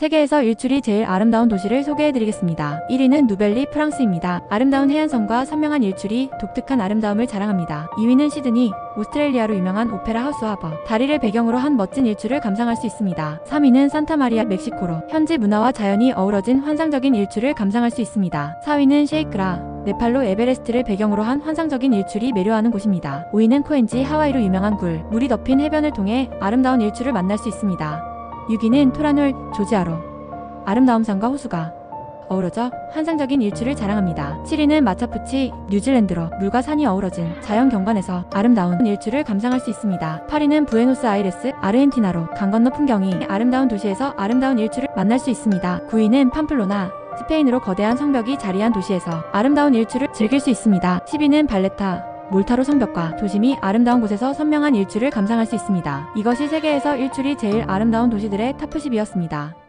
세계에서 일출이 제일 아름다운 도시를 소개해드리겠습니다. 1위는 누벨리 프랑스입니다. 아름다운 해안선과 선명한 일출이 독특한 아름다움을 자랑합니다. 2위는 시드니, 오스트레일리아로 유명한 오페라 하우스 하버. 다리를 배경으로 한 멋진 일출을 감상할 수 있습니다. 3위는 산타마리아 멕시코로 현지 문화와 자연이 어우러진 환상적인 일출을 감상할 수 있습니다. 4위는 셰이크라, 네팔로 에베레스트를 배경으로 한 환상적인 일출이 매료하는 곳입니다. 5위는 코엔지 하와이로 유명한 굴, 물이 덮인 해변을 통해 아름다운 일출을 만날 수 있습니다. 6위는 토라놀, 조지아로 아름다운 산과 호수가 어우러져 환상적인 일출을 자랑합니다. 7위는 마차푸치, 뉴질랜드로 물과 산이 어우러진 자연 경관에서 아름다운 일출을 감상할 수 있습니다. 8위는 부에노스 아이레스, 아르헨티나로 강 건너 풍경이 아름다운 도시에서 아름다운 일출을 만날 수 있습니다. 9위는 팜플로나, 스페인으로 거대한 성벽이 자리한 도시에서 아름다운 일출을 즐길 수 있습니다. 10위는 발레타, 몰타로 성벽과 도심이 아름다운 곳에서 선명한 일출을 감상할 수 있습니다. 이것이 세계에서 일출이 제일 아름다운 도시들의 탑10이었습니다.